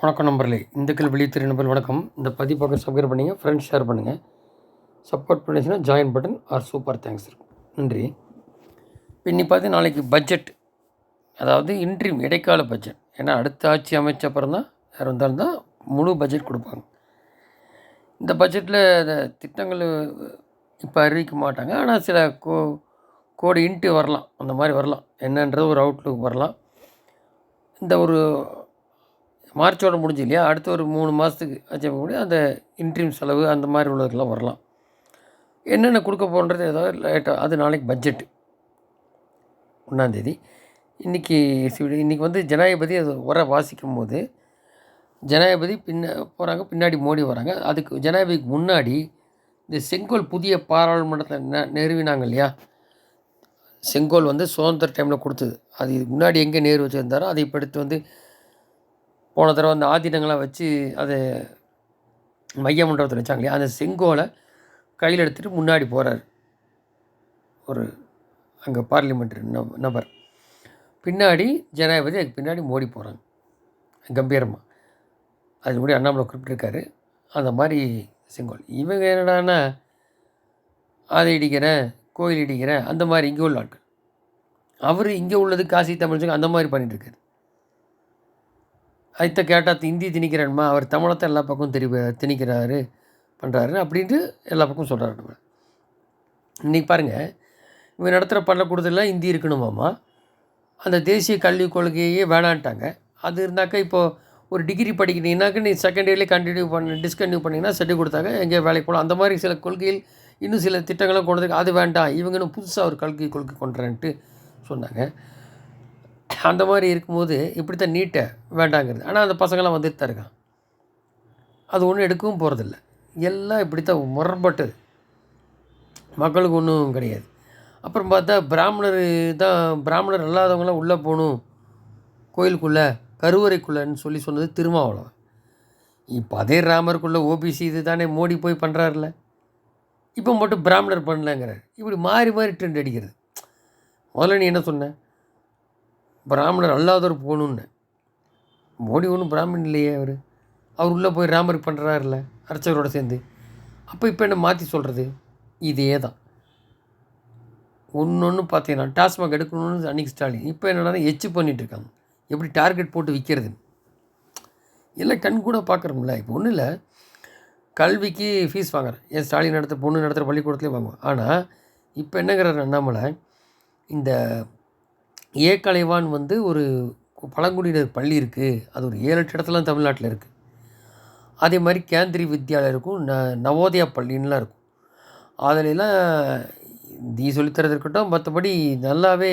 வணக்கம் நம்பர்களே இந்துக்கள் வெளித்திரு நம்பர் வணக்கம். இந்த பதிவு பக்கம் சப்ஸ்கிரைப் பண்ணுங்கள் ஃப்ரெண்ட்ஸ் ஷேர் பண்ணுங்கள் support பண்ணிச்சுன்னா join button or super thanks இருக்கும் நன்றி. இன்னி பார்த்து நாளைக்கு பட்ஜெட் அதாவது இன்ட்ரீம் இடைக்கால பட்ஜெட் ஏன்னா அடுத்த ஆட்சி அமைச்ச அப்புறம் தான் யார் வந்தாலும் தான் முழு பட்ஜெட் கொடுப்பாங்க. இந்த பட்ஜெட்டில் திட்டங்கள் இப்போ அறிவிக்க மாட்டாங்க. ஆனால் சில கோ கோடி இன்ட்டு வரலாம். அந்த மாதிரி வரலாம். என்னன்றது ஒரு அவுட்லுக் வரலாம். இந்த ஒரு மார்ச்சோட முடிஞ்சு இல்லையா அடுத்த ஒரு மூணு மாதத்துக்கு ஆச்சு கூட அந்த இன்ட்ரீம் செலவு அந்த மாதிரி உள்ளதுக்கெல்லாம் வரலாம். என்னென்ன கொடுக்க போன்றது ஏதோ லேட்டாக அது நாளைக்கு பட்ஜெட்டு ஒன்றாந்தேதி இன்றைக்கி இன்றைக்கி வந்து ஜனாதிபதி அது உர வாசிக்கும் போது ஜனாதிபதி பின்ன போகிறாங்க பின்னாடி மோடி வராங்க. அதுக்கு ஜனாதிபதிக்கு முன்னாடி இந்த செங்கோல் புதிய பாராளுமன்றத்தை ந நிறுவினாங்க இல்லையா? செங்கோல் வந்து சுதந்திர டைமில் கொடுத்தது. அது இதுக்கு முன்னாடி எங்கே நேரு வச்சுருந்தாரோ அதை இப்போ எடுத்து வந்து போன தடவை அந்த ஆதீனங்களாம் வச்சு அதை மைய மண்டபத்தில் வச்சாங்க இல்லையா? அந்த செங்கோலை கையில் எடுத்துகிட்டு முன்னாடி போகிறார் ஒரு அங்கே பார்லிமெண்ட் நபர். பின்னாடி ஜனாதிபதி அதுக்கு பின்னாடி மோடி போகிறாங்க கம்பீரமாக அது கூட அண்ணாமலை குறிப்பிட்டிருக்காரு. அந்த மாதிரி செங்கோல். இவங்க என்னடானா அதை இடிக்கிறேன் கோயில் இடிக்கிறேன் அந்த மாதிரி இங்கே உள்ள ஆட்கள். அவர் இங்கே உள்ளது காசி தமிழ்ச்சி அந்த மாதிரி பண்ணிகிட்ருக்காரு அதைத்த கேட்டால் இந்தி திணிக்கிறேன்மா அவர் தமிழத்தை எல்லா பக்கம் தெரி திணிக்கிறாரு பண்ணுறாரு அப்படின்ட்டு எல்லா பக்கம் சொல்கிறாரு நம்ம இன்றைக்கி பாருங்கள் இவங்க நடத்துகிற பள்ளக்கூடத்தில் இந்தி இருக்கணுமாம்மா. அந்த தேசிய கல்விக் கொள்கையே வேணான்ட்டாங்க. அது இருந்தாக்கா இப்போது ஒரு டிகிரி படிக்கிறீங்கனாக்கா நீ செகண்ட் இயர்லேயே கண்டினியூ பண்ண டிஸ்கன்டினியூ பண்ணிங்கன்னா சர்டிஃபிகேட் கொடுத்தாங்க எங்கேயோ வேலைக்கு போகலாம். அந்த மாதிரி சில கொள்கையில் இன்னும் சில திட்டங்களும் கொண்டு அது வேண்டாம் இவங்கன்னு புதுசாக ஒரு கல்வி கொள்கை கொண்டுறேன்ட்டு சொன்னாங்க. அந்த மாதிரி இருக்கும்போது இப்படி தான் நீட்டை வேண்டாங்கிறது. ஆனால் அந்த பசங்களாம் வந்துட்டு தான் இருக்கான் அது ஒன்றும் எடுக்கவும் போகிறதில்ல எல்லாம் இப்படி தான் முரண்பட்டது. மக்களுக்கு ஒன்றும் கிடையாது. அப்புறம் பார்த்தா பிராமணர் தான் பிராமணர் இல்லாதவங்களாம் உள்ளே போகணும். கோயிலுக்குள்ளே கருவறைக்குள்ளேன்னு சொல்லி சொன்னது திருமாவளவன். இப்போ அதே ராமருக்குள்ளே ஓபிசி இது தானே மோடி போய் பண்ணுறாருல இப்போ மட்டும் பிராமணர் பண்ணலங்கிறார். இப்படி மாறி மாறி ட்ரெண்ட் அடிக்கிறது. முதல்ல நீ என்ன சொன்ன? பிராமணர் அல்லாதவர் போகணுன்னு மோடி ஒன்றும் பிராமணன் இல்லையே அவர். அவர் உள்ளே போய் ராமருக்கு பண்ணுறாருல அர்ச்சகரோடு சேர்ந்து. அப்போ இப்போ என்ன மாற்றி சொல்கிறது? இதே தான். ஒன்று ஒன்று பார்த்தீங்கன்னா டாஸ்மாக் எடுக்கணும்னு அன்றைக்கி ஸ்டாலின். இப்போ என்னென்னா எச்சு பண்ணிகிட்ருக்காங்க எப்படி டார்கெட் போட்டு விற்கிறது எல்லாம் கண் கூட பார்க்குறோம்ல இப்போ ஒன்றும் இல்லை. கல்விக்கு ஃபீஸ் வாங்குறேன் ஏன் ஸ்டாலின் நடத்துகிற பொண்ணு நடத்துகிற பள்ளிக்கூடத்துலேயே வாங்குவோம் ஆனால் இப்போ என்னங்கிறார் அண்ணாமலை இந்த ஏ கலைவான் வந்து ஒரு பழங்குடியினர் பள்ளி இருக்குது அது ஒரு ஏழு எட்டு இடத்துலாம் தமிழ்நாட்டில் இருக்குது அதே மாதிரி கேந்திரி வித்யாலயம் இருக்கும் ந நவோதயா பள்ளின்லாம் இருக்கும். அதிலெல்லாம் நீ சொல்லித்தரது இருக்கட்டும் மற்றபடி நல்லாவே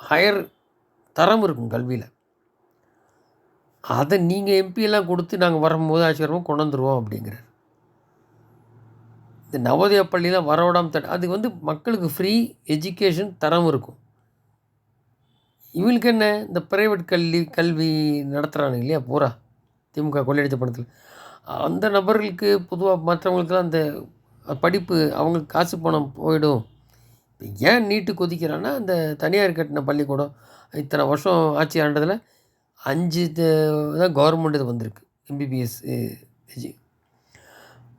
ஹையர் தரம் இருக்கும் கல்வியில். அதை நீங்கள் எம்பியெல்லாம் கொடுத்து நாங்கள் வரும்போது ஆச்சரியமாக கொண்டு வந்துடுவோம் அப்படிங்கிறார். இந்த நவோதயா பள்ளியெலாம் வரவிடாமல் தட அது வந்து மக்களுக்கு ஃப்ரீ எஜுகேஷன் தரம் இருக்கும். இவங்களுக்கு என்ன? இந்த ப்ரைவேட் கல்வி கல்வி நடத்துகிறாங்க இல்லையா? பூரா திமுக கொள்ளையடித்த பணத்தில். அந்த நபர்களுக்கு பொதுவாக மற்றவங்களுக்கெல்லாம் அந்த படிப்பு அவங்களுக்கு காசு பணம் போயிடும். ஏன் நீட்டு கொதிக்கிறான்னா அந்த தனியார் கட்டின பள்ளிக்கூடம் இத்தனை வருஷம் ஆட்சி ஆண்டதில் அஞ்சு தான் கவர்மெண்ட் இது வந்திருக்கு. எம்பிபிஎஸ்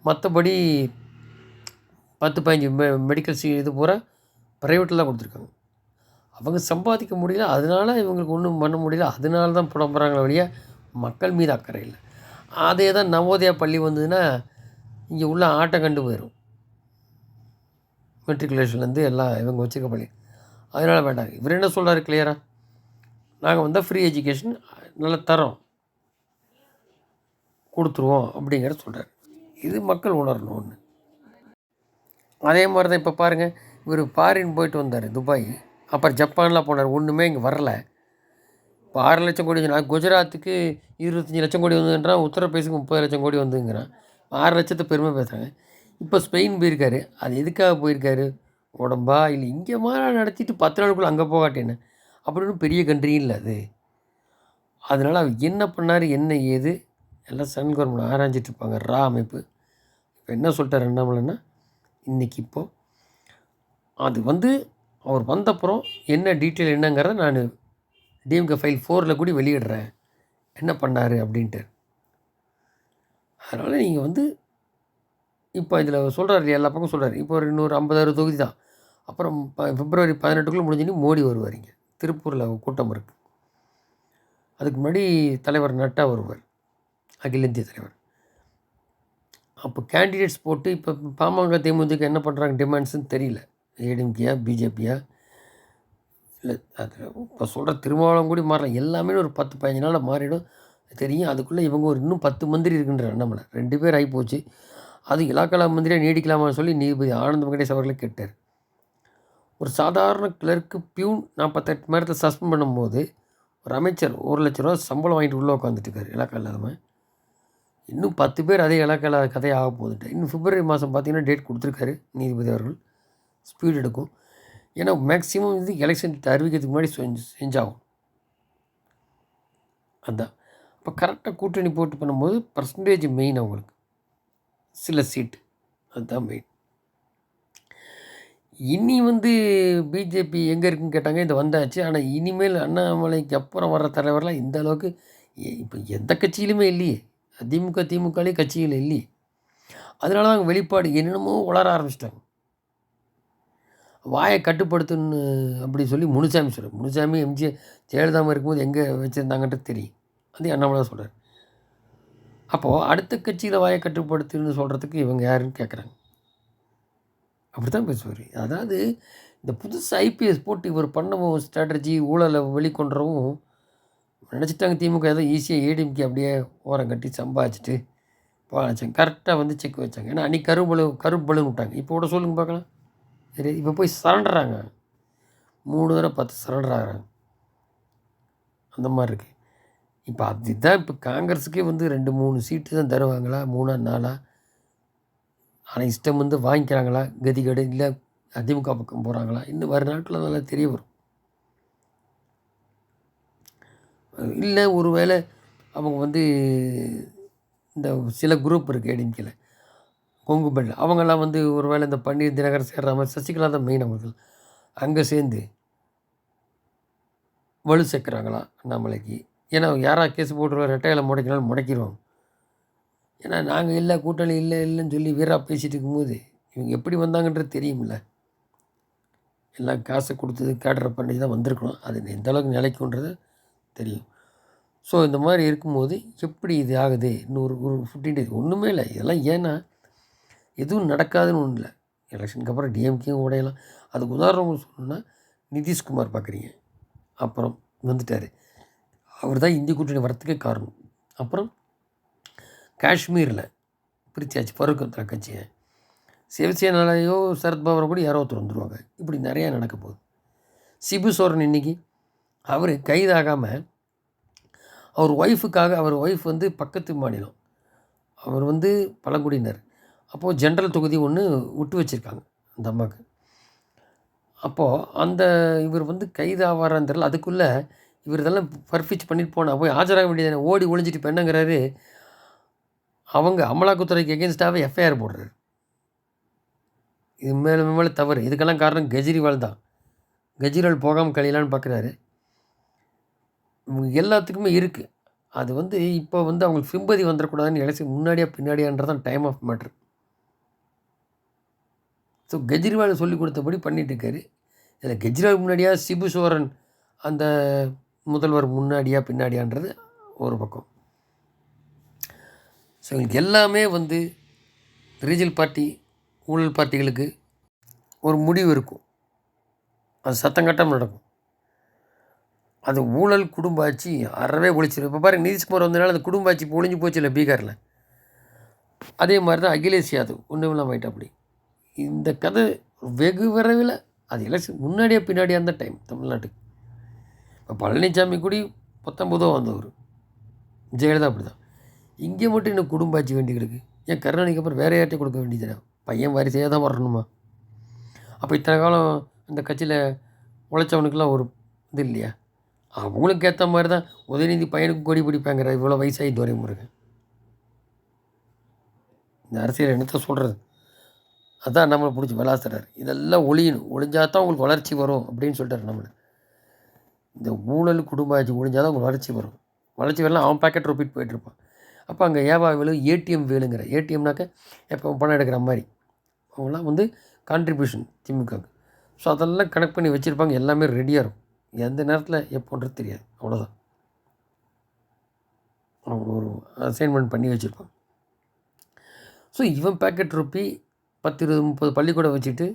மற்றபடி பத்து பதினஞ்சு மெ மெடிக்கல் சி இது பூரா ப்ரைவேட்டில் தான் கொடுத்துருக்காங்க. அவங்க சம்பாதிக்க முடியல அதனால இவங்களுக்கு ஒன்றும் பண்ண முடியல அதனால தான் புலம்புறாங்களே வழியாக மக்கள் மீது அக்கறை இல்லை. அதே தான் நவோதயா பள்ளி வந்ததுன்னா இங்கே உள்ள ஆட்டை கண்டு போயிடும் மெட்ரிகுலேஷன்லேருந்து எல்லாம் இவங்க வச்சுருக்க பள்ளி. அதனால் வேண்டாம். இவர் என்ன சொல்கிறாரு கிளியராக நாங்கள் வந்தால் ஃப்ரீ எஜுகேஷன் நல்லா தரோம் கொடுத்துருவோம் அப்படிங்கிற சொல்கிறார் இது மக்கள் உணரணும் ஒன்று அதே மாதிரி தான் இப்போ பாருங்கள் இவர் ஃபாரின் போயிட்டு வந்தார் துபாய். அப்புறம் ஜப்பான்லாம் போனார். ஒன்றுமே இங்கே வரல. இப்போ ஆறு லட்சம் கோடி நான் குஜராத்துக்கு இருபத்தஞ்சி லட்சம் கோடி வந்துன்றான் உத்தரப்பிரதேசுக்கு முப்பது லட்சம் கோடி வந்துங்கிறான் ஆறு லட்சத்தை பெருமை பேசுகிறாங்க இப்போ ஸ்பெயின் போயிருக்காரு. அது எதுக்காக போயிருக்காரு? உடம்பா? இல்லை இங்கே மாதிரி நடத்திட்டு பத்து நாளுக்குள்ளே அங்கே போகாட்டேன்னு அப்படின்னு பெரிய கண்ட்ரியும் இல்லை அது. அதனால் அவர் என்ன பண்ணார்? என்ன ஏது? எல்லாம் சென்ட்ரல் கவர்மெண்ட் ஆராய்ஞ்சிட்ருப்பாங்க ரா அமைப்பு. இப்போ என்ன சொல்லிட்டார்? அண்ணாமலைன்னா இன்றைக்கி இப்போது அது வந்து அவர் வந்தப்புறம் என்ன டீட்டெயில் என்னங்கிறத நான் டிஎம்கே ஃபைல் ஃபோரில் கூட வெளியிடுறேன். என்ன பண்ணார் அப்படின்ட்டு. அதனால் நீங்கள் வந்து இப்போ இதில் சொல்கிறாரு எல்லா பக்கம் சொல்கிறார் இப்போ ஒரு இன்னொரு ஐம்பதாயிரம் தொகுதி தான். அப்புறம் ப பிப்ரவரி பதினெட்டுக்குள்ளே முடிஞ்சுன்னு மோடி வருவார் திருப்பூரில் கூட்டம் இருக்குது அதுக்கு முன்னாடி தலைவர் நட்டா வருவார். அகில இந்திய தலைவர். அப்போ கேண்டிடேட்ஸ் போட்டு இப்போ பாமக தேமுதிக என்ன பண்ணுறாங்க டிமாண்ட்ஸுன்னு தெரியல. ஏடிஎம்கேயா பிஜேபியா? இல்லை அதில் இப்போ சொல்கிற திருமாவளம் கூட மாறலாம் எல்லாமே ஒரு பத்து பதினஞ்சு நாளில் மாறிடும். தெரியும். அதுக்குள்ளே இவங்க ஒரு இன்னும் பத்து மந்திரி இருக்குன்ற அண்ணாமலை ரெண்டு பேர் ஆகி போச்சு. அது இலாக்கலா மந்திரியாக நீடிக்கலாமான்னு சொல்லி நீதிபதி ஆனந்த வெங்கடேஷ் அவர்களை கேட்டார். ஒரு சாதாரண கிளர்க்கு பியூன் நாற்பத்தெட்டு மணி நேரத்தில் சஸ்பெண்ட் பண்ணும்போது ஒரு அமைச்சர் ஒரு லட்ச ரூபா சம்பளம் வாங்கிட்டு உள்ளே உட்காந்துட்டுருக்காரு இலாக்கா இல்லாதவன். இன்னும் பத்து பேர் அதே இலாக்கா கதையாக ஆக போகுதுட்டு இன்னும் பிப்ரவரி மாதம் பார்த்தீங்கன்னா டேட் கொடுத்துருக்காரு நீதிபதி அவர்கள். ஸ்பீட் எடுக்கும். ஏன்னா மேக்ஸிமம் இது எலெக்ஷன் அறிவிக்கிறதுக்கு முன்னாடி செஞ்சு செஞ்சாகும் அதான். இப்போ கரெக்டாக கூட்டணி போட்டு பண்ணும்போது பர்சன்டேஜ் மெயின் அவங்களுக்கு. சில சீட்டு அதுதான் மெயின் இனி வந்து பிஜேபி எங்கே இருக்குன்னு கேட்டாங்க இது வந்தாச்சு. ஆனால் இனிமேல் அண்ணாமலைக்கு அப்புறம் வர்ற தலைவரெலாம் இந்த அளவுக்கு எ- இப்போ எந்த கட்சியிலுமே இல்லையே. திமுக திமுகலே கட்சிகள் இல்லையே. அதனால தான் அவங்க வெளிப்பாடு என்னென்னமோ வளர ஆரம்பிச்சிட்டாங்க. வாயை கட்டுப்படுத்துன்னு அப்படி சொல்லி முனுசாமி சொல்கிறார் முனுசாமி எம்ஜி ஜெயலலிதாம இருக்கும்போது எங்கே வச்சுருந்தாங்கன்றது தெரியும். அது அண்ணாமலை சொல்கிறார் அப்போது அடுத்த கட்சியில் வாயை கட்டுப்படுத்துன்னு சொல்கிறதுக்கு இவங்க யாருன்னு கேட்குறாங்க அப்படி தான் பேசுவார். அதாவது இந்த புதுசு ஐபிஎஸ் போட்டு இவர் பண்ணவும் ஸ்ட்ராட்டஜி ஊழலை வெளிக்கொண்டவும் நினச்சிட்டாங்க திமுக. ஏதோ ஈஸியாக ஏடிஎம்கே அப்படியே ஓரம் கட்டி சம்பாதிச்சிட்டு போச்சாங்க கரெக்டாக வந்து செக் வச்சாங்க. ஏன்னா அன்றைக்கி கரும்பலு கரும்பலுன்னு விட்டாங்க. இப்போ கூட சொல்லுங்க பார்க்கலாம். சரி இப்போ போய் சரண்டராங்க மூணு தடவை பத்து சரண்டர் ஆகிறாங்க அந்த மாதிரி இருக்குது இப்போ அதுதான் இப்போ காங்கிரஸுக்கே வந்து ரெண்டு மூணு சீட்டு தான் தருவாங்களா? மூணா நாலா? ஆனால் இஷ்டம் வந்து வாங்கிக்கிறாங்களா? கதிகடு இல்லை அதிமுக பக்கம் போகிறாங்களா இன்னும் வர நாட்களில் நல்லா தெரிய வரும். இல்லை ஒருவேளை அவங்க வந்து இந்த சில குரூப் இருக்குது ஏடிஎம்கேல. கொங்கு பெல். அவங்கெல்லாம் வந்து ஒருவேளை இந்த பன்னீர் தினகர் சேர்றாமல் மாதிரி சசிகலா தான் மெயின் அவர்கள். அங்கே சேர்ந்து வலு சேர்க்குறாங்களாம் அண்ணாமலைக்கு. ஏன்னா யாராக கேஸ் போட்டுருவோம் ரெட்டையில் முடக்கினாலும் முடக்கிடுவாங்க ஏன்னா நாங்கள் இல்லை கூட்டணி இல்லை இல்லைன்னு சொல்லி வீராக பேசிகிட்டு இருக்கும்போது இவங்க எப்படி வந்தாங்கன்றது தெரியும்ல. எல்லாம் காசை கொடுத்தது கேட்ரை பண்ணி தான் வந்திருக்கணும். அது எந்த அளவுக்கு நிலைக்குன்றது தெரியும். ஸோ இந்த மாதிரி இருக்கும்போது எப்படி இது ஆகுது? இன்னொரு ஒரு ஃபிஃப்டீன் டேஸ் ஒன்றுமே இல்லை. இதெல்லாம் ஏன்னா எதுவும் நடக்காதுன்னு ஒன்றும் இல்லை. எலெக்ஷனுக்கு அப்புறம் டிஎம்கேயும் உடையலாம். அதுக்கு உதாரணம் சொல்லணும்னா நிதிஷ்குமார் பார்க்குறீங்க. அப்புறம் வந்துட்டார். அவர் தான் இந்திய கூட்டணி வரத்துக்கே காரணம். அப்புறம் காஷ்மீரில் பிரித்தியாச்சு ஃபருக் அப்துல்லா கட்சியை. சிவசேனாலேயோ சரத்பவரை கூட யாரோ ஒருத்தர் வந்துடுவாங்க இப்படி நிறையா நடக்க போகுது. சிபு சோரன் இன்னைக்கு அவர் கைதாகாமல் அவர் ஒய்ஃபுக்காக அவர் ஒய்ஃப் வந்து பக்கத்து மாநிலம். அவர் வந்து பழங்குடியினர். அப்போது ஜென்ரல் தொகுதி ஒன்று விட்டு வச்சுருக்காங்க அந்த அம்மாவுக்கு. அப்போது அந்த இவர் வந்து கைதாவாரான்னு தெரியல. அதுக்குள்ளே இவர் இதெல்லாம் பர்ஃபிச் பண்ணிட்டு போனால் போய் ஆஜராக வேண்டியதானே? ஓடி ஒழிஞ்சிட்டு இப்போ என்னங்கிறாரு? அவங்க அமலாக்கத்துறைக்கு எகென்ஸ்டாகவே எஃப்ஐஆர் போடுறாரு. இது மேலே மேலே தவறு. இதுக்கெல்லாம் காரணம் கெஜ்ரிவால் தான். கெஜ்ரிவால் போகாமல் கழியலான்னு பார்க்குறாரு இவங்க எல்லாத்துக்குமே இருக்குது அது வந்து இப்போ வந்து அவங்களுக்கு சிம்பதி வந்துடக்கூடாதுன்னு இலசி முன்னாடியா பின்னாடியான்றதான் time of matter so Kejriwal சொல்லி கொடுத்தபடி பண்ணிட்டு இதில் கெஜ்ரிவால் முன்னாடியா சிபு சோரன் அந்த முதல்வர் முன்னாடியா பின்னாடியான்றது ஒரு பக்கம். ஸோ எங்களுக்கு எல்லாமே வந்து ரீஜனல் பார்ட்டி ஊழல் பார்ட்டிகளுக்கு ஒரு முடிவு இருக்கும். அது சத்தம் நடக்கும். அது ஊழல் குடும்ப ஆட்சி அறவே ஒழிச்சிடும் இப்போ பாருங்க நிதிஷ்குமார் வந்தனால அந்த குடும்ப ஆட்சி ஒழிஞ்சு போச்சு இல்லை பீகாரில். அதே மாதிரி தான் அகிலேஷ் யாதவ் ஒன்றும் இல்லாமல் அப்படி இந்த கதை வெகு விரைவில் அது எலெக்ஷன் முன்னாடியே பின்னாடியே அந்த டைம் தமிழ்நாட்டுக்கு. இப்போ பழனிசாமி கூடி பத்தொம்பதோ வந்தவர். ஜெயலலிதா அப்படி தான் இங்கே மட்டும் இன்னும் குடும்ப ஆட்சி வேண்டி கிடக்கு. ஏன் கருணாநிதிக்கு அப்புறம் வேறு யார்ட்டையும் கொடுக்க வேண்டியதுதானே பையன் வரிசையாக தான் வரணுமா? அப்போ இத்தனை காலம் இந்த கட்சியில் உழைச்சவனுக்கெல்லாம் ஒரு இது இல்லையா? அவங்களுக்கு ஏற்ற மாதிரி தான் உதயநிதி பையனுக்கு கொடி பிடிப்பாங்கிற இவ்வளோ வயசாகி துரை முருகன் இந்த அரசியல் என்னத்தை சொல்கிறது அதான் நம்மளை பிடிச்சி விளாசுறாரு. இதெல்லாம் ஒழியணும் ஒழிஞ்சா தான் உங்களுக்கு வளர்ச்சி வரும் அப்படின்னு சொல்லிட்டாரு நம்மளை. இந்த ஊழல் குடும்ப ஆட்சி ஒழிஞ்சால் தான் உங்களுக்கு வளர்ச்சி வரும். வளர்ச்சி வரலாம் அவன் பேக்கெட் ரொப்பிட்டு போயிட்டுருப்பான் அப்போ அங்கே ஏவா வேலு ஏடிஎம் வேலுங்கிற. ஏடிஎம்னாக்க எப்போ பணம் எடுக்கிற மாதிரி. அவங்களாம் வந்து கான்ட்ரிபியூஷன் திமுகவுக்கு. ஸோ அதெல்லாம் கனெக்ட் பண்ணி வச்சுருப்பாங்க. எல்லாமே ரெடியாக இருக்கும். எந்த நேரத்தில் எப்போன்றது தெரியாது. அவ்வளோதான் அவங்க ஒரு அசைன்மெண்ட் பண்ணி வச்சுருப்பாங்க ஸோ இவன் பேக்கெட் ருப்பி பத்து இருபது முப்பது பள்ளிக்கூடம் வச்சுட்டு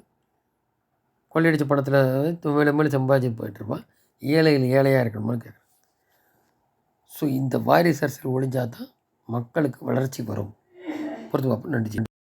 கொள்ளையடிச்ச பணத்தில் மேலே மேலே சம்பாதிச்சு போயிட்டுருப்பான் ஏழைகள் ஏழையாக இருக்கணுமான்னு கேட்குறேன். ஸோ இந்த வாரிசு அரசியல் ஒழிஞ்சால் தான் மக்களுக்கு வளர்ச்சி வரும். பொறுத்து பார்ப்போம் நன்றி